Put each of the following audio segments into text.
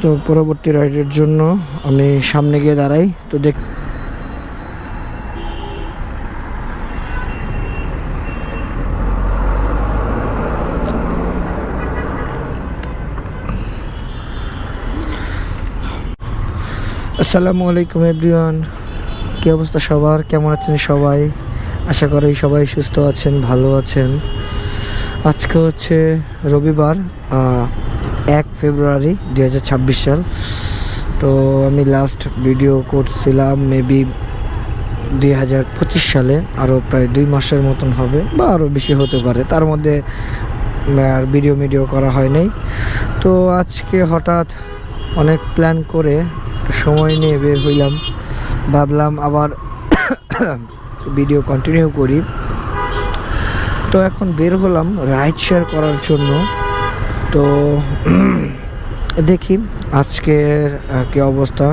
তো পরবর্তী রাইডের জন্য আমি সামনে গিয়ে দাঁড়াই, তো দেখ আসসালামু আলাইকুম এভরিওয়ান। কী অবস্থা সবার? কেমন আছেন সবাই? আশা করি সবাই সুস্থ আছেন, ভালো আছেন। আজকে হচ্ছে রবিবার এক ফেব্রুয়ারি দু হাজার ছাব্বিশ সাল। তো আমি লাস্ট ভিডিও করছিলাম মেবি দুই হাজার পঁচিশ সালে আরও প্রায় দুই মাসের মতন হবে, বা আরও বেশি হতে পারে। তার মধ্যে আর ভিডিও ভিডিও করা হয় নাই। তো আজকে হঠাৎ অনেক প্ল্যান করে সময় নিয়ে বের হইলাম। ভাবলাম আবার ভিডিও কন্টিনিউ করি। তো এখন বের হলাম রাইড শেয়ার করার জন্য। তো দেখি আজকের কি অবস্থা।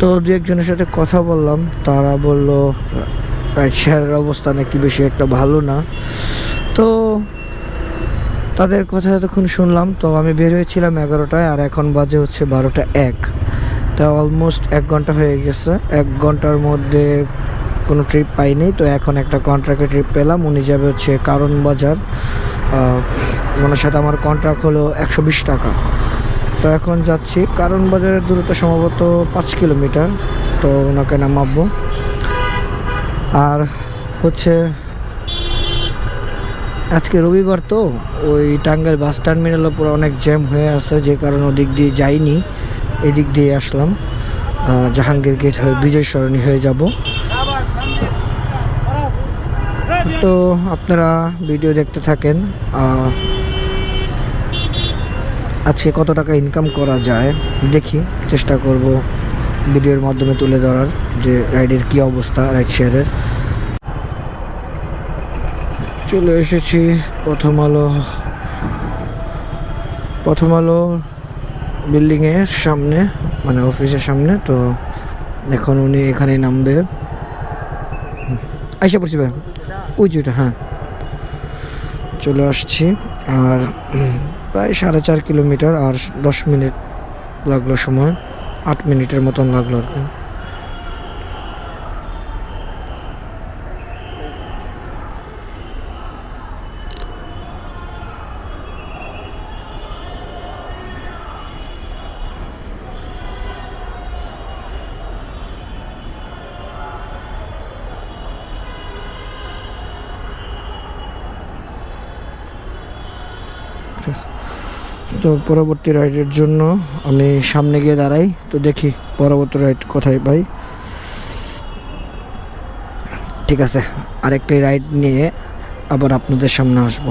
তো দু একজনের সাথে কথা বললাম, তারা বলল রাইড শেয়ারের অবস্থা নাকি বেশি একটা ভালো না। তো তাদের কথা এতক্ষণ শুনলাম, তো আমি বের হয়েছিলাম এগারোটায়, আর এখন বাজে হচ্ছে বারোটা এক। তা অলমোস্ট এক ঘণ্টা হয়ে গেছে। এক ঘণ্টার মধ্যে কোনো ট্রিপ পাইনি, তো এখন একটা কন্ট্রাক্টে ট্রিপ পেলাম। উনি যাবে হচ্ছে কারণ বাজার। ওনার সাথে আমার কন্ট্রাক্ট হলো একশো বিশ টাকা। তো এখন যাচ্ছি কারণ বাজারের দূরত্ব সম্ভবত পাঁচ কিলোমিটার, তো ওনাকে নামাবো। আর হচ্ছে, আজকে রবিবার তো, ওই টাঙ্গাইল বাস টার্মিনালে পুরো অনেক জ্যাম হয়ে আছে, যে কারণে ওদিক দিয়ে যাইনি। এদিক দিয়ে আসলাম। জাহাঙ্গীর গেট হয়ে, বিজয় সরণি হয়ে যাব। তো আপনারা ভিডিও দেখতে থাকেন আজকে কত টাকা ইনকাম করা যায় দেখি, চেষ্টা করব ভিডিওর মাধ্যমে তুলে ধরার যে রাইডের কি অবস্থা রাইড শেয়ারের চলে এসেছি, প্রথম আলো প্রথম আলো বিল্ডিংয়ের সামনে মানে অফিসের সামনে, তো এখন উনি এখানে নামবে। আইসা পড়ছি ভাই। যেটা হ্যাঁ। চলে আসছি, আর প্রায় সাড়ে চার কিলোমিটার আর দশ মিনিট লাগল সময়, আট মিনিটের মতন লাগল আর কি। তো পরবর্তী রাইডের জন্য আমি সামনে গিয়ে দাঁড়াই, তো দেখি পরবর্তী রাইড কোথায় পাই। ঠিক আছে, আরেকটি রাইড নিয়ে আবার আপনাদের সামনে আসব।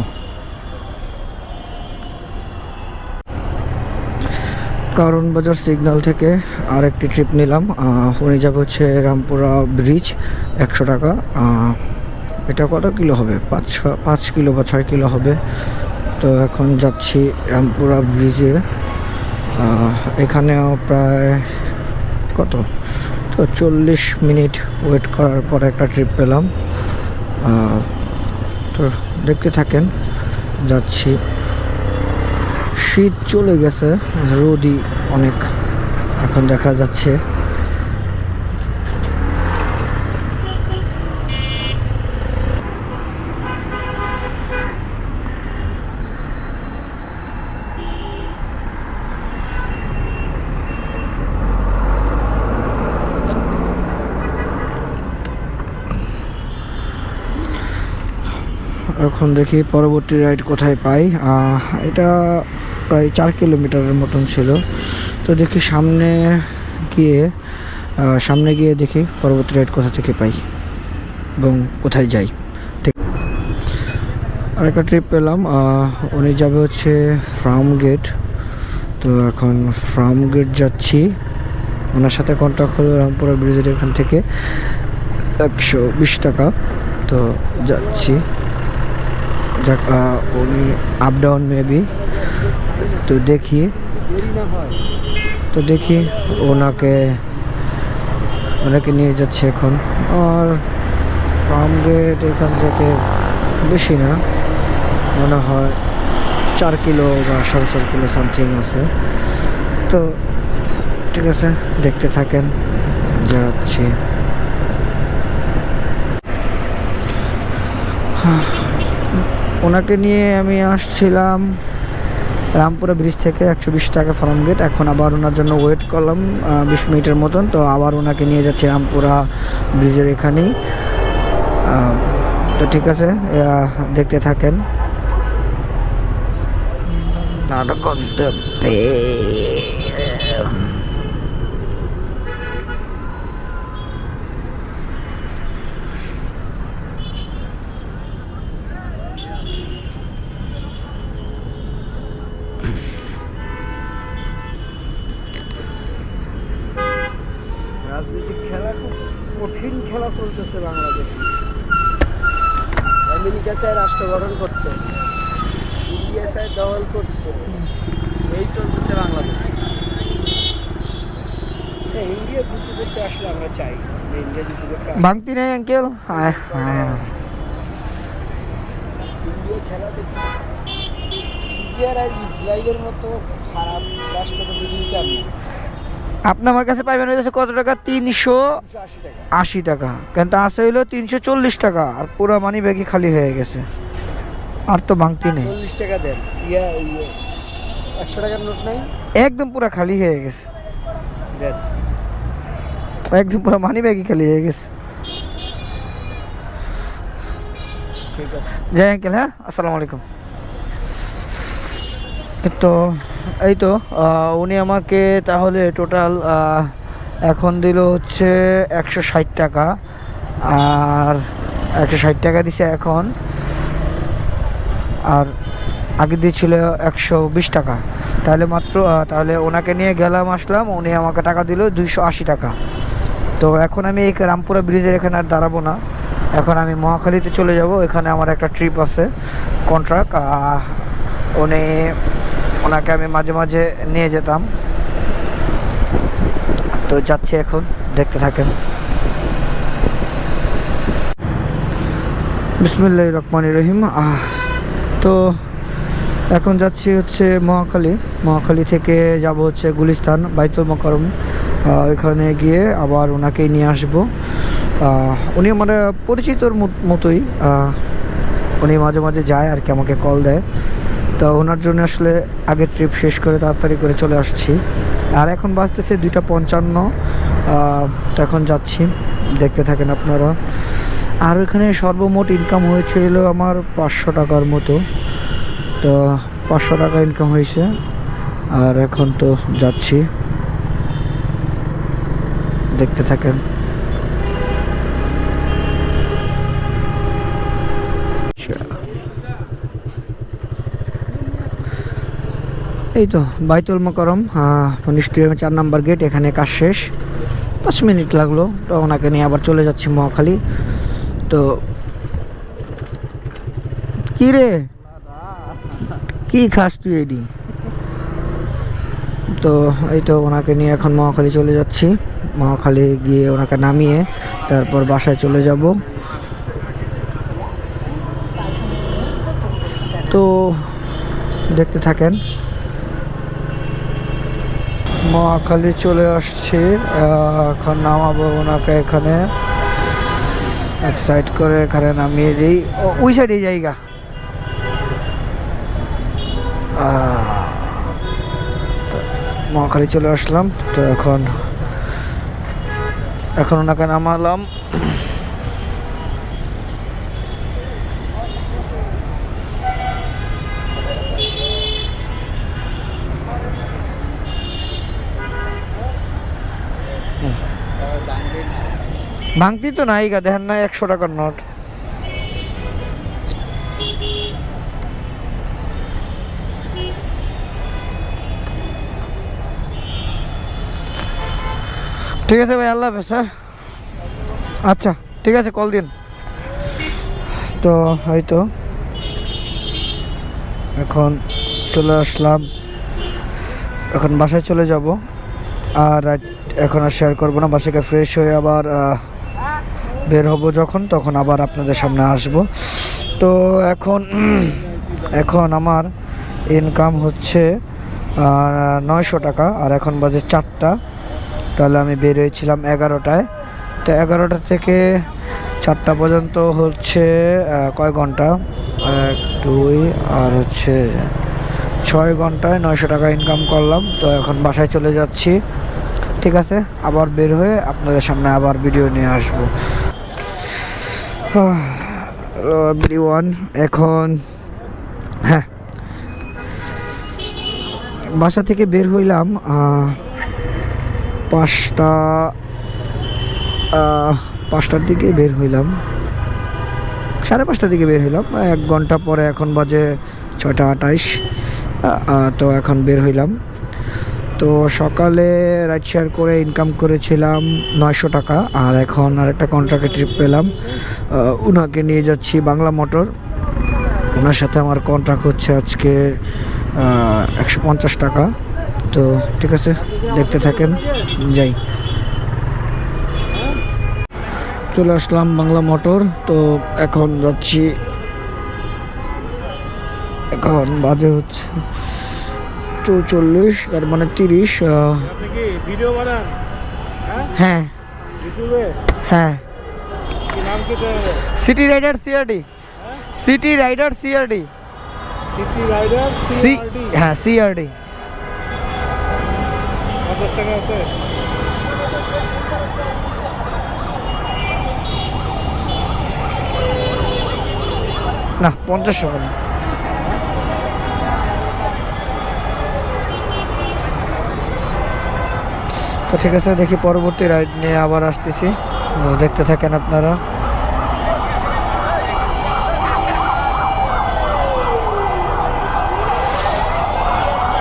কারণ বাজার সিগন্যাল থেকে আরেকটি ট্রিপ নিলাম উনি যাবে হচ্ছে রামপুরা ব্রিজ, একশো টাকা এটা কত কিলো হবে? পাঁচ পাঁচ কিলো বা ছয় কিলো হবে। তো এখন যাচ্ছি রামপুরা ব্রিজে। এখানেও প্রায় কত? তো চল্লিশ মিনিট ওয়েট করার পর একটা ট্রিপ পেলাম। তো দেখতে থাকেন, যাচ্ছি। শীত চলে গেছে, রোদই অনেক এখন দেখা যাচ্ছে। এখন দেখি পরবর্তী রাইড কোথায় পাই। এটা প্রায় চার কিলোমিটারের মতন ছিল। তো দেখি সামনে গিয়ে সামনে গিয়ে দেখি পরবর্তী রাইড কোথা থেকে পাই এবং কোথায় যাই। ঠিক। আরেকটা ট্রিপ পেলাম উনি যাবে হচ্ছে ফার্ম গেট। তো এখন ফার্ম গেট যাচ্ছি। ওনার সাথে কন্ট্যাক্ট হলো রামপুরা ব্রিজের এখান থেকে একশো বিশ টাকা। তো যাচ্ছি। উনি আপ ডাউন মেবি তো দেখি। তো দেখি ওনাকে ওনাকে নিয়ে যাচ্ছে এখন। আর ফার্ম গেট এখান থেকে বেশি না। মনে হয় চার কিলো বা সাড়ে চার কিলো সামথিং আছে। তো ঠিক আছে, দেখতে থাকেন, যাচ্ছি। ওনাকে নিয়ে আমি আসছিলাম রামপুরা ব্রিজ থেকে একশো বিশ টাকা ফার্ম গেট এখন আবার ওনার জন্য ওয়েট করলাম বিশ মিনিটের মতন। তো আবার ওনাকে নিয়ে যাচ্ছি রামপুরা ব্রিজের এখানেই। তো ঠিক আছে দেখতে থাকেন। নাটক আমেরিকা চায় রাষ্ট্র গঠন করতে ইন্ডিয়া চায় দখল করতে। এই চলতেছে বাংলাদেশে। হ্যাঁ ইন্ডিয়া যুদ্ধ করতে আসলে আমরা চাই। ইন্ডিয়া যুদ্ধ করতে ভাঙতি নেই আঙ্কেল। ইন্ডিয়া খেলা দেখি ইন্ডিয়ার আর ইসরায়েলের মতো খারাপ রাষ্ট্রকে যদি না আপনি আমার কাছে পাইবেন হইতেছে কত টাকা? তিনশো দুশো আশি টাকা। আশি টাকা কিন্তু আছে হইল তিনশো চল্লিশ টাকা আর পুরো মানি ব্যাগই খালি হয়ে গেছে। আর তো ভাঙতি নেই। চল্লিশ টাকা দেন। ইয়া ইয়ে একশো টাকার নোট নাই? একদম পুরো খালি হয়ে গেছে। দেন। একদম পুরো মানি ব্যাগই খালি হয়ে গেছে। ঠিক আছে। জয় আঙ্কেল হ্যাঁ? আসসালামু আলাইকুম। তো এই তো উনি আমাকে তাহলে টোটাল এখন দিল হচ্ছে একশো ষাট টাকা। আর একশো ষাট টাকা দিছে এখন। আর আগে দিয়েছিল একশো বিশ টাকা। তাহলে মাত্র তাহলে ওনাকে নিয়ে গেলাম, আসলাম, উনি আমাকে টাকা দিল দুইশো আশি টাকা। তো এখন আমি এই রামপুরা ব্রিজের এখানে আর দাঁড়াবো না। এখন আমি মহাখালীতে চলে যাব, এখানে আমার একটা ট্রিপ আছে কন্ট্রাক্ট উনি ওনাকে আমি মাঝে মাঝে নিয়ে যেতাম। তো যাচ্ছি এখন, দেখতে থাকেন। বিসমুল্লাহ রহমান রহিম। তো এখন যাচ্ছি হচ্ছে মহাখালী। মহাখালী থেকে যাব হচ্ছে গুলিস্তান, বাইতুল মকরম এখানে গিয়ে আবার ওনাকেই নিয়ে আসব। উনি আমার পরিচিতর মত- মতোই। উনি মাঝে মাঝে যায় আর কি, আমাকে কল দেয়। তো ওনার জন্য আসলে আগের ট্রিপ শেষ করে তাড়াতাড়ি করে চলে আসছি। আর এখন বাঁচতেছে দুইটা পঞ্চান্ন তো এখন যাচ্ছি। দেখতে থাকেন আপনারা। আর ওখানে সর্বমোট ইনকাম হয়েছিল আমার পাঁচশো টাকার মতো। তো পাঁচশো টাকা ইনকাম হয়েছে। আর এখন তো যাচ্ছি। দেখতে থাকেন। এই তো, বাইতুল মকরম স্টেডিয়ামের চার নাম্বার গেট, এখানে কাজ শেষ। পাঁচ মিনিট লাগল, তো ওনাকে নিয়ে আবার চলে যাচ্ছি মহাখালী। তো, কি রে? কি খাস তুই এডি? তো, এই তো ওনাকে নিয়ে এখন মহাখালী চলে যাচ্ছি। মহাখালী গিয়ে ওনাকে নামিয়ে তারপর বাসায় চলে যাব। তো, দেখতে থাকেন। মহাখালী চলে আসছি। এখন নামাবো ওনাকে এখানে। এক সাইড করে এখানে নামিয়ে দিই। ওই সাইডে জায়গা। মহাখালী চলে আসলাম। তো এখন এখন ওনাকে নামালাম। ভাঙতি তো নাই গা, দেখেন না, একশো টাকার নোট। ঠিক আছে ভাই, আল্লাহ হাফেজ হ্যাঁ? আচ্ছা ঠিক আছে, কল দিন। তো হয়তো এখন চলে আসলাম। এখন বাসায় চলে যাব। আর এখন আর শেয়ার করব না, বাসাকে ফ্রেশ হয়ে আবার বের হব যখন, তখন আবার আপনাদের সামনে আসব। তো এখন এখন আমার ইনকাম হচ্ছে নয়শো টাকা, আর এখন বাজে চারটা। তাহলে আমি বের হয়েছিলাম এগারোটায়। তো এগারোটা থেকে চারটা পর্যন্ত হচ্ছে কয় ঘণ্টা? এক, দুই, আর হচ্ছে ছয় ঘন্টায় নয়শো টাকা ইনকাম করলাম। তো এখন বাসায় চলে যাচ্ছি। ঠিক আছে? আবার বের হয়ে আপনাদের সামনে আবার ভিডিও নিয়ে আসব। ওয়ান এখন হ্যাঁ। বাসা থেকে বের হইলাম পাঁচটা পাঁচটার দিকে বের হইলাম। সাড়ে পাঁচটার দিকে বের হইলাম। এক ঘণ্টা পরে এখন বাজে ছয়টা আঠাইশ তো এখন বের হইলাম। তো সকালে রাইড শেয়ার করে ইনকাম করেছিলাম নয়শো টাকা আর এখন আরেকটা কন্ট্রাক্টে ট্রিপ পেলাম। ওনাকে নিয়ে যাচ্ছি বাংলা মোটর। ওনার সাথে আমার কন্ট্রাক্ট হচ্ছে আজকে একশো পঞ্চাশ টাকা। তো ঠিক আছে, দেখতে থাকেন, যাই। চলে আসলাম বাংলা মোটর। তো এখন যাচ্ছি। এখন বাজে হচ্ছে চৌচল্লিশ তার মানে তিরিশ হ্যাঁ? হ্যাঁ। হ্যাঁ। City rider CRD city rider CRD city rider C হ্যাঁ সিআরডি পঞ্চাশ টাকা আছে? না পঞ্চাশ টাকা তো ঠিক আছে, দেখি পরবর্তী রাইড নিয়ে আবার আসতেছি। দেখতে থাকেন আপনারা।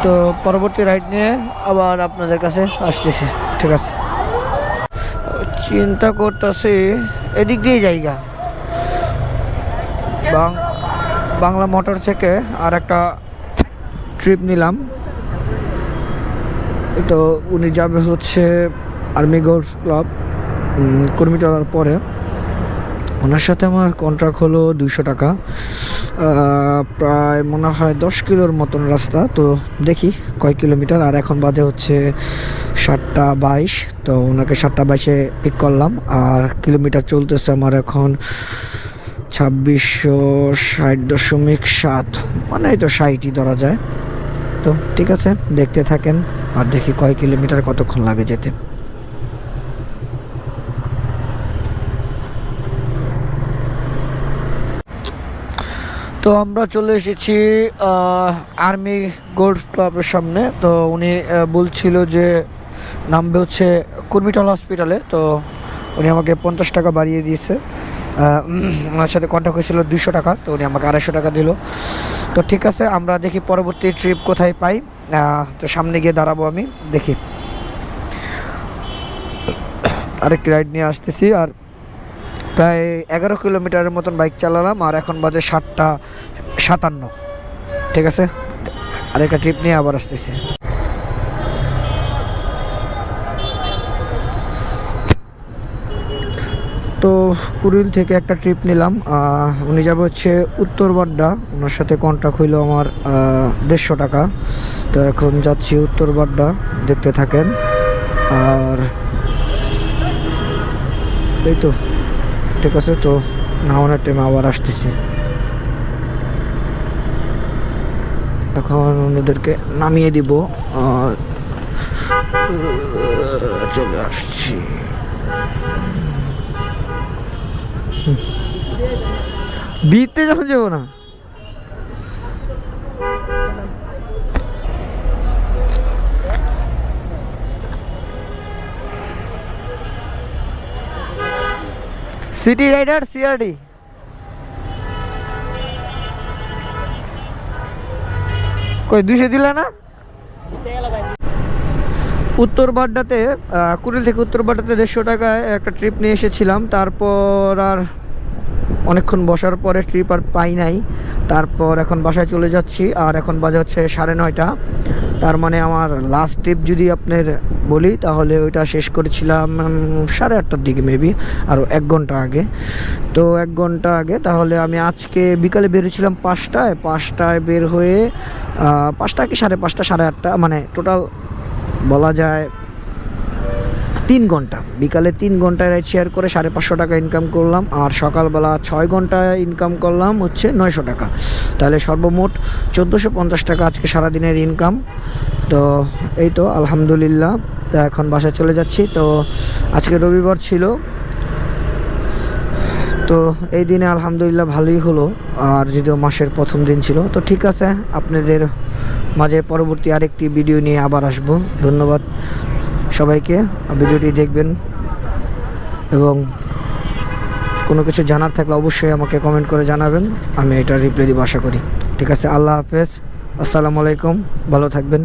তো পরবর্তী রাইড নিয়ে আবার আপনাদের কাছে আসতেছি। ঠিক আছে। চিন্তা করতেছি, এদিক দিয়ে জায়গা। বাংলা মোটর থেকে আর একটা ট্রিপ নিলাম। তো উনি যাবে হচ্ছে আর্মি গোল্ড ক্লাব কর্মী কর্মীটার পরে। ওনার সাথে আমার কন্ট্রাক্ট হলো দুইশো টাকা। প্রায় মনে হয় দশ কিলোর মতন রাস্তা। তো দেখি কয় কিলোমিটার। আর এখন বাজে হচ্ছে সাতটা বাইশ। তো ওনাকে সাতটা বাইশে পিক করলাম। আর কিলোমিটার চলতেছে আমার এখন ছাব্বিশশো ষাট দশমিক সাত। মানে তো ষাটই ধরা যায়। তো ঠিক আছে, দেখতে থাকেন। আর দেখি কয় কিলোমিটার কতক্ষণ লাগে যেতে। তো আমরা চলে এসেছি আর্মি গোল্ড ক্লাবের সামনে। তো উনি বলছিল যে নামবে হচ্ছে কুর্মিটাল হসপিটালে। তো উনি আমাকে পঞ্চাশ টাকা বাড়িয়ে দিয়েছে। ওনার সাথে কন্ট্যাক্ট হয়েছিল দুশো টাকা। তো উনি আমাকে আড়াইশো টাকা দিল। তো ঠিক আছে, আমরা দেখি পরবর্তী ট্রিপ কোথায় পাই। তো সামনে গিয়ে দাঁড়াবো আমি, দেখি। আরেকটি রাইড নিয়ে আসতেছি, আর প্রায় এগারো কিলোমিটারের মতন বাইক চালালাম, আর এখন বাজে সাতটা সাতান্ন। ঠিক আছে? আরেকটা ট্রিপ নিয়ে আবার আসতেছি। কুড়িল থেকে একটা ট্রিপ নিলাম। উনি যাবে হচ্ছে উত্তরবাড্ডা। ওনার সাথে কন্ট্যাক্ট হইল আমার দেড়শো টাকা। তো এখন যাচ্ছি উত্তরবাড্ডা, দেখতে থাকেন। আর এই তো, ঠিক আছে তো নামানোর টাইমে আবার আসতেছি। এখন ওনাদেরকে নামিয়ে দিব। আর চলে আসছি। বিতে যখন যাব না। সিটি রাইডার সিআরডি কই, দুশো দিলে না? উত্তর বাড্ডাতে কুড়িল থেকে উত্তর বাড্ডাতে দেড়শো টাকায় একটা ট্রিপ নিয়ে এসেছিলাম। তারপর আর অনেকক্ষণ বসার পরে আর পাই নাই। তারপর এখন বাসায় চলে যাচ্ছি আর এখন বাজে হচ্ছে সাড়ে নয়টা। তার মানে আমার লাস্ট ট্রিপ যদি আপনার বলি, তাহলে ওইটা শেষ করেছিলাম সাড়ে আটটার দিকে মেবি আরও এক ঘণ্টা আগে। তো এক ঘণ্টা আগে তাহলে আমি আজকে বিকালে বেরিয়েছিলাম পাঁচটায়। পাঁচটায় বের হয়ে পাঁচটা কি সাড়ে পাঁচটা, সাড়ে আটটা? মানে টোটাল বলা যায় তিন ঘণ্টা। বিকালে তিন ঘন্টায় রাইড শেয়ার করে সাড়ে পাঁচশো টাকা ইনকাম করলাম, আর সকালবেলা ছয় ঘন্টায় ইনকাম করলাম হচ্ছে নয়শো টাকা। তাহলে সর্বমোট চোদ্দোশো পঞ্চাশ টাকা আজকে সারাদিনের ইনকাম তো এই তো, আলহামদুলিল্লাহ, এখন বাসায় চলে যাচ্ছি। তো আজকে রবিবার ছিল। তো এই দিনে আলহামদুলিল্লাহ ভালোই হলো, আর যদিও মাসের প্রথম দিন ছিল। তো ঠিক আছে, আপনাদের মাঝে পরবর্তী আরেকটি ভিডিও নিয়ে আবার আসব। ধন্যবাদ। সবাইকে ভিডিওটি দেখবেন এবং কোনো কিছু জানার থাকলে অবশ্যই আমাকে কমেন্ট করে জানাবেন, আমি এটা রিপ্লাই দিব আশা করি। ঠিক আছে, আল্লাহ হাফেজ, আসসালামু আলাইকুম, ভালো থাকবেন।